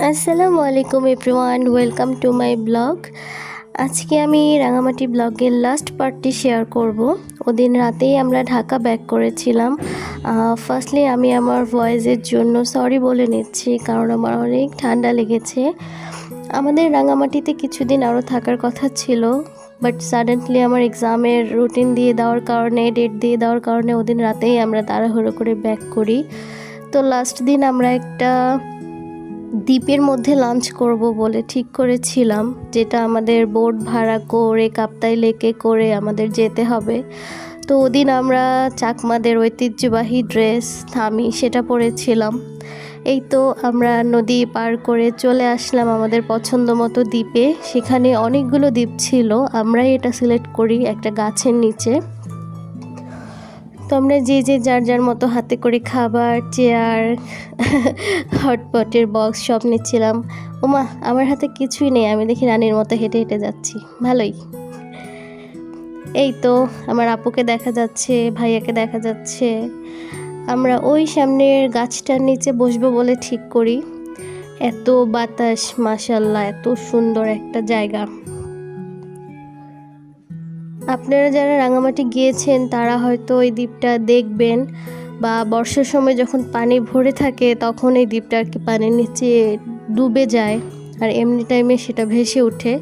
আসসালামু আলাইকুম everyone, welcome to my blog. আজকে আমি রাঙামাটি ব্লগের লাস্ট পার্টটি শেয়ার করব। ওদিন রাতেই আমরা ঢাকা ব্যাক করেছিলাম। ফার্স্টলি আমি আমার ভয়েসের জন্য সরি বলে নিচ্ছি, কারণ আমার অনেক ঠান্ডা লেগেছে। আমাদের রাঙামাটিতে কিছুদিন আরও থাকার কথা ছিল বাট সাডেনলি আমার এক্সামের রুটিন দিয়ে দেওয়ার কারণে ডেট দিয়ে দেওয়ার কারণে ওদিন রাতেই আমরা তাড়াহুড়ো করে ব্যাক করি। তো লাস্ট দিন আমরা একটা দ্বীপের মধ্যে লাঞ্চ করব বলে ঠিক করেছিলাম, যেটা আমাদের বোট ভাড়া করে, কাপ্তাই লেকে করে আমাদের যেতে হবে। তো ওদিন আমরা চাকমাদের ঐতিহ্যবাহী ড্রেস থামি সেটা পরেছিলাম। এই তো আমরা নদী পার করে চলে আসলাম আমাদের পছন্দ মতো দ্বীপে। সেখানে অনেকগুলো দ্বীপ ছিল, আমরাই এটা সিলেক্ট করি একটা গাছের নিচে। তো আমরা যে যে যার যার মতো হাতে করে খাবার চেয়ার হটপটের বক্স সব নিচ্ছিলাম। ওমা আমার হাতে কিছুই নেই, আমি দেখি রানীর মতো হেঁটে হেঁটে যাচ্ছি। ভালোই। এই তো, আমার আপুকে দেখা যাচ্ছে, ভাইয়াকে দেখা যাচ্ছে। আমরা ওই সামনের গাছটার নিচে বসবো বলে ঠিক করি। এত বাতাস মাসাল্লাহ এত সুন্দর একটা জায়গা। আপনারা যারা রাঙামাটি গিয়েছেন, তারা হয়তো ওই দ্বীপটা দেখবেন বা বর্ষার সময় যখন পানি ভরে থাকে, তখন এই দ্বীপটা আর কি পানির নিচে ডুবে যায় আর এমনি টাইমে সেটা ভেসে ওঠে।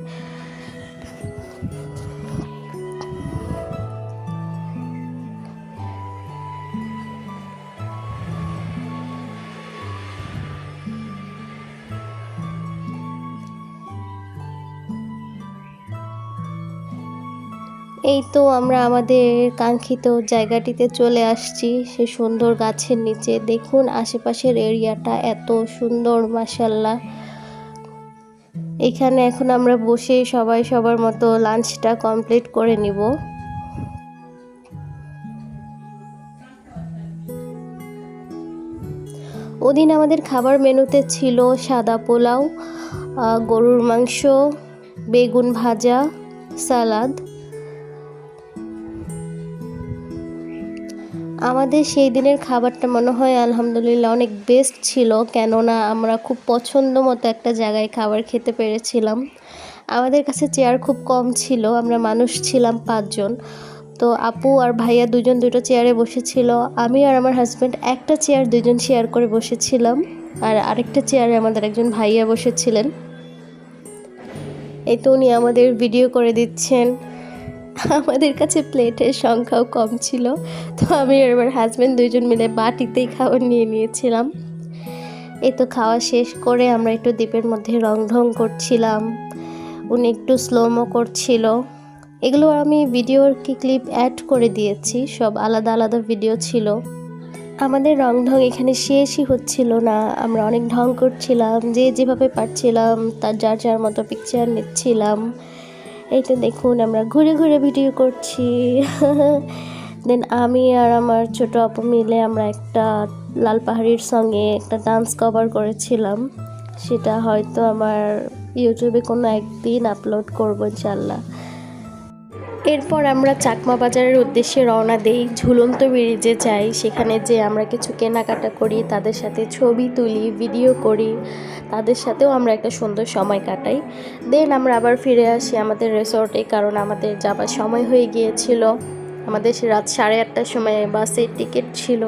এই তো আমরা আমাদের কাঙ্ক্ষিত জায়গাটিতে চলে আসছি, সে সুন্দর গাছের নিচে। দেখুন আশেপাশের এরিয়াটা এত সুন্দর মাসাল্লাহ এখানে এখন আমরা বসে সবাই সবার মতো লাঞ্চটা কমপ্লিট করে নিব। ওদিন আমাদের খাবার মেনুতে ছিল সাদা পোলাও গরুর মাংস, বেগুন ভাজা, সালাদ। আমাদের সেই দিনের খাবারটা মনে হয় আলহামদুলিল্লাহ অনেক বেস্ট ছিল, কেননা আমরা খুব পছন্দ মতো একটা জায়গায় খাবার খেতে পেরেছিলাম। আমাদের কাছে চেয়ার খুব কম ছিল, আমরা মানুষ ছিলাম পাঁচজন। তো আপু আর ভাইয়া দুজন দুটো চেয়ারে বসেছিল, আমি আর আমার হাজব্যান্ড একটা চেয়ার দুজন শেয়ার করে বসেছিলাম, আর আরেকটা চেয়ারে আমাদের একজন ভাইয়া বসেছিলেন। এই তো উনি আমাদের ভিডিও করে দিচ্ছেন। আমাদের কাছে প্লেটের সংখ্যাও কম ছিল। তো আমি আমার হাজব্যান্ড দুইজন মিলে বাটিতেই খাবার নিয়ে নিয়েছিলাম। এই তো খাওয়া শেষ করে আমরা একটু দ্বীপের মধ্যে রং ঢং করছিলাম। উনি একটু স্লোমো করছিল। এগুলো আমি ভিডিওর কি ক্লিপ অ্যাড করে দিয়েছি। সব আলাদা আলাদা ভিডিও ছিল। আমাদের রং ঢং এখানে শেষই হচ্ছিল না। আমরা অনেক ঢং করছিলাম, যে যেভাবে পারছিলাম, তার যার যার মতো পিকচার নিচ্ছিলাম। এই তো দেখুন, আমরা ঘুরে ঘুরে ভিডিও করছি। দেন আমি আর আমার ছোট আপু মিলে আমরা একটা লাল পাহাড়ির সঙ্গে একটা ডান্স কভার করেছিলাম। সেটা হয়তো আমার ইউটিউবে কোনো একদিন আপলোড করব ইনশাল্লাহ এরপর আমরা চাকমা বাজারের উদ্দেশ্যে রওনা দেই। ঝুলন্ত ব্রিজে যাই। সেখানে যে আমরা কিছু কেনাকাটা করি, তাদের সাথে ছবি তুলি, ভিডিও করি। তাদের সাথেও আমরা একটা সুন্দর সময় কাটাই। দেন আমরা আবার ফিরে আসি আমাদের রিসোর্টে কারণ আমাদের যাবার সময় হয়ে গিয়েছিল। আমাদের রাত সাড়ে আটটার সময় বাসের টিকিট ছিল।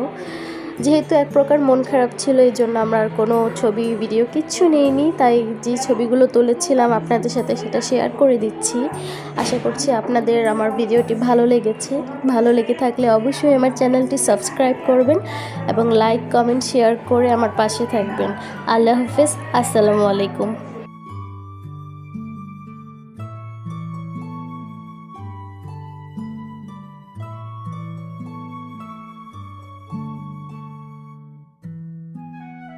যেহেতু এক প্রকার মন খারাপ ছিল, এই জন্য আমরা আর কোনো ছবি, ভিডিও কিচ্ছু নেইনি। তাই যে ছবিগুলো তুলেছিলাম আপনাদের সাথে সেটা শেয়ার করে দিচ্ছি। আশা করছি আপনাদের আমার ভিডিওটি ভালো লেগেছে। ভালো লেগে থাকলে অবশ্যই আমার চ্যানেলটি সাবস্ক্রাইব করবেন এবং লাইক কমেন্ট শেয়ার করে আমার পাশে থাকবেন। আল্লাহ হাফেজ, আসসালামু আলাইকুম।